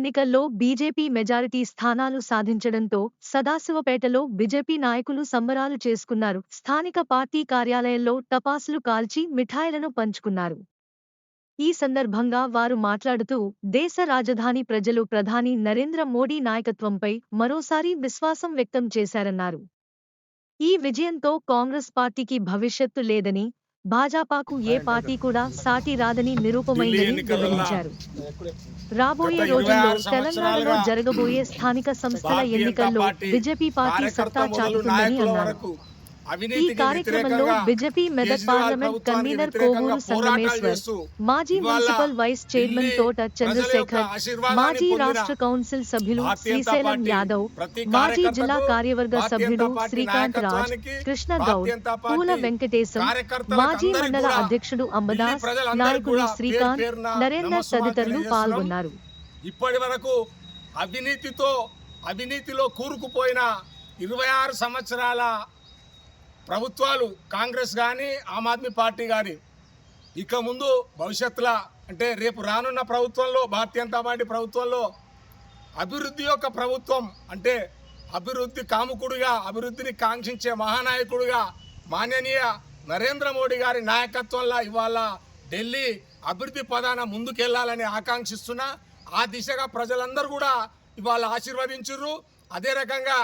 ఎన్నికల్లో BJP majority స్థానాలు సాధించడంతో సదాశివపేటలో బీజేపీ నాయకులు సంబరాలు చేసుకున్నారు. స్థానిక పార్టీ కార్యాలయంలో టపాసులు కాల్చి మిఠాయిలను పంచుకున్నారు. ఈ సందర్భంగా వారు మాట్లాడుతూ దేశ రాజధాని ప్రజలు ప్రధాని నరేంద్ర మోడీ నాయకత్వంపై మరోసారి విశ్వాసం వ్యక్తం చేశారన్నారు. ఈ విజయంతో కాంగ్రెస్ పార్టీకి భవిష్యత్తు లేదని భాజపాకు ఏ పార్టీ కూడా సాటి రాదని నిరూపమైందని వివరించారు. రాబోయే రోజుల్లో తెలంగాణలో జరగబోయే స్థానిక సంస్థల ఎన్నికల్లో బీజేపీ పార్టీ సత్తా చాటుతుందని అన్నారు. ఈ కార్యక్రమంలో BJP Medak parliament convener Kovuru Sangameshwar మాజీ మున్సిపల్ వైస్ చైర్మన్ తోట చంద్రశేఖర్ మాజీ రాష్ట్ర కౌన్సిల్ సభ్యులు శ్రీశైలం యాదవ్ మాజీ జిల్లా కార్యవర్గ సభ్యుడు శ్రీకాంత్ రాజ్ కృష్ణ గౌడ్ పూల వెంకటేశం మాజీ మండల అధ్యక్షుడు అంబదాస్ నాయకుడు శ్రీకాంత్ నరేందర్ తదితరులు పాల్గొన్నారు. ఇప్పటి వరకు అవినీతితో అవినీతిలో కూరుకుపోయిన ఇరవై ఆరు సంవత్సరాల ప్రభుత్వాలు కాంగ్రెస్ కానీ ఆమ్ ఆద్మీ పార్టీ కానీ ఇక ముందు భవిష్యత్తులో అంటే రేపు రానున్న ప్రభుత్వంలో భారతీయ జనతా పార్టీ ప్రభుత్వంలో అభివృద్ధి యొక్క ప్రభుత్వం అంటే అభివృద్ధి కాముకుడుగా అభివృద్ధిని కాంక్షించే మహానాయకుడుగా మాన్యనీయ నరేంద్ర మోడీ గారి నాయకత్వంలో ఇవాళ ఢిల్లీ అభివృద్ధి పదాన ముందుకెళ్ళాలని ఆకాంక్షిస్తున్నా ఆ దిశగా ప్రజలందరూ కూడా ఇవాళ ఆశీర్వదించుర్రు. అదే రకంగా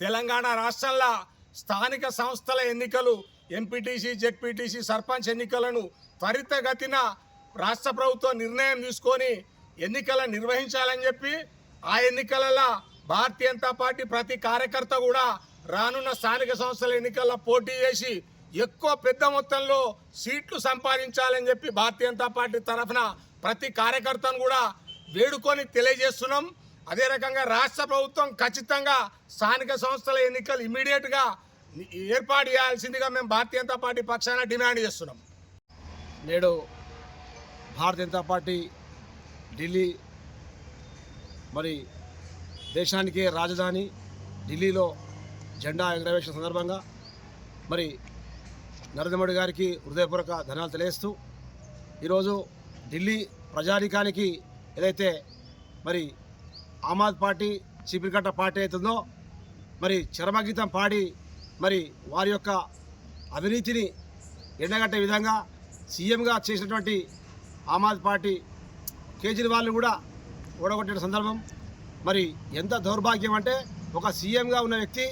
తెలంగాణ రాష్ట్రంలో స్థానిక సంస్థల ఎన్నికలు ఎంపీటీసీ జెడ్పీటీసీ సర్పంచ్ ఎన్నికలను త్వరితగతిన రాష్ట్ర ప్రభుత్వం నిర్ణయం తీసుకొని ఎన్నికల నిర్వహించాలని చెప్పి ఆ ఎన్నికలలో భారతీయ జనతా పార్టీ ప్రతి కార్యకర్త కూడా రానున్న స్థానిక సంస్థల ఎన్నికల్లో పోటీ చేసి ఎక్కువ పెద్ద మొత్తంలో సీట్లు సంపాదించాలని చెప్పి భారతీయ జనతా పార్టీ తరఫున ప్రతి కార్యకర్తను కూడా వేడుకొని తెలియజేస్తున్నాం. అదే రకంగా రాష్ట్ర ప్రభుత్వం ఖచ్చితంగా స్థానిక సంస్థల ఎన్నికలు ఇమీడియట్గా ఏర్పాటు చేయాల్సిందిగా మేము భారతీయ జనతా పార్టీ పక్షాన డిమాండ్ చేస్తున్నాం. నేడు భారతీయ జనతా పార్టీ ఢిల్లీ మరి దేశానికే రాజధాని ఢిల్లీలో జెండా ఎగరవేసిన సందర్భంగా మరి నరేంద్ర మోడీ గారికి హృదయపూర్వక ధనాలు తెలియస్తూ ఈరోజు ఢిల్లీ ప్రజానికానికి ఏదైతే మరి ఆమ్ ఆద్ పార్టీ చీపిరికట్ట పార్టీ అవుతుందో మరి చరమగీతం పాడి మరి వారి యొక్క అవినీతిని ఎండగట్టే విధంగా సీఎంగా చేసినటువంటి ఆమ్ ఆద్మీ పార్టీ కేజ్రీవాల్ని కూడా ఓడగొట్టిన సందర్భం. మరి ఎంత దౌర్భాగ్యం అంటే ఒక సీఎంగా ఉన్న వ్యక్తి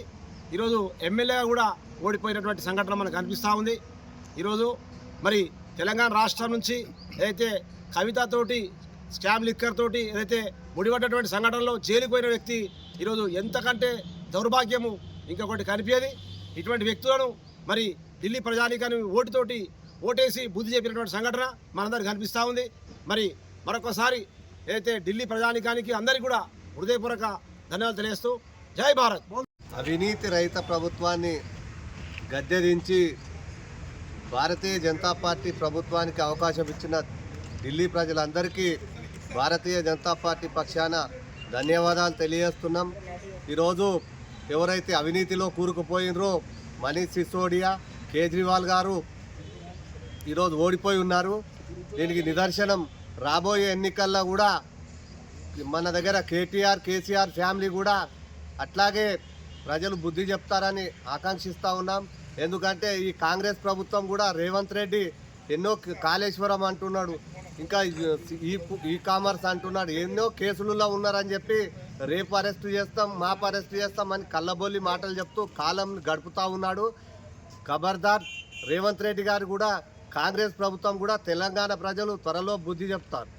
ఈరోజు ఎమ్మెల్యేగా కూడా ఓడిపోయినటువంటి సంఘటన మనకు కనిపిస్తూ ఉంది. ఈరోజు మరి తెలంగాణ రాష్ట్రం నుంచి ఏదైతే కవితతోటి స్కామ్ లిక్కర్ తోటి ఏదైతే ముడిపడ్డటువంటి సంఘటనలో జైలుకు వ్యక్తి ఈరోజు ఎంతకంటే దౌర్భాగ్యము ఇంకొకటి కనిపించేది. ఇటువంటి వ్యక్తులను మరి ఢిల్లీ ప్రజానీకాన్ని ఓటుతోటి ఓటేసి బుద్ధి చెప్పినటువంటి సంఘటన మనందరికి కనిపిస్తూ ఉంది. మరి మరొకసారి ఏదైతే ఢిల్లీ ప్రజానీకానికి అందరికీ కూడా హృదయపూర్వక ధన్యవాదాలు తెలియజేస్తూ జై భారత్. అవినీతి రహిత ప్రభుత్వాన్ని గద్దెదించి భారతీయ జనతా పార్టీ ప్రభుత్వానికి అవకాశం ఇచ్చిన ఢిల్లీ ప్రజలందరికీ భారతీయ జనతా పార్టీ పక్షాన ధన్యవాదాలు తెలియజేస్తున్నాం. ఈరోజు ఎవరైతే అవినీతిలో కూరుకుపోయినరో మనీష్ సిసోడియా కేజ్రీవాల్ గారు ఈరోజు ఓడిపోయి ఉన్నారు. దీనికి నిదర్శనం రాబోయే ఎన్నికల్లో కూడా మన దగ్గర కేటీఆర్ కేసీఆర్ ఫ్యామిలీ కూడా అట్లాగే ప్రజలు బుద్ధి చెప్తారని ఆకాంక్షిస్తూ ఉన్నాం. ఎందుకంటే ఈ కాంగ్రెస్ ప్రభుత్వం కూడా రేవంత్ రెడ్డి ఎన్నో కాళేశ్వరం అంటున్నాడు. ఇంకా ఈ ఈ కామర్స్ అంటున్నాడు ఎన్నో కేసులలో ఉన్నారని చెప్పి రేపు అరెస్ట్ చేస్తాం మాపు అరెస్ట్ చేస్తాం అని కళ్ళబొల్లి మాటలు చెప్తూ కాలం గడుపుతూ ఉన్నాడు. ఖబర్దార్ రేవంత్ రెడ్డి గారు కూడా కాంగ్రెస్ ప్రభుత్వం కూడా తెలంగాణ ప్రజలు త్వరలో బుద్ధి చెప్తారు.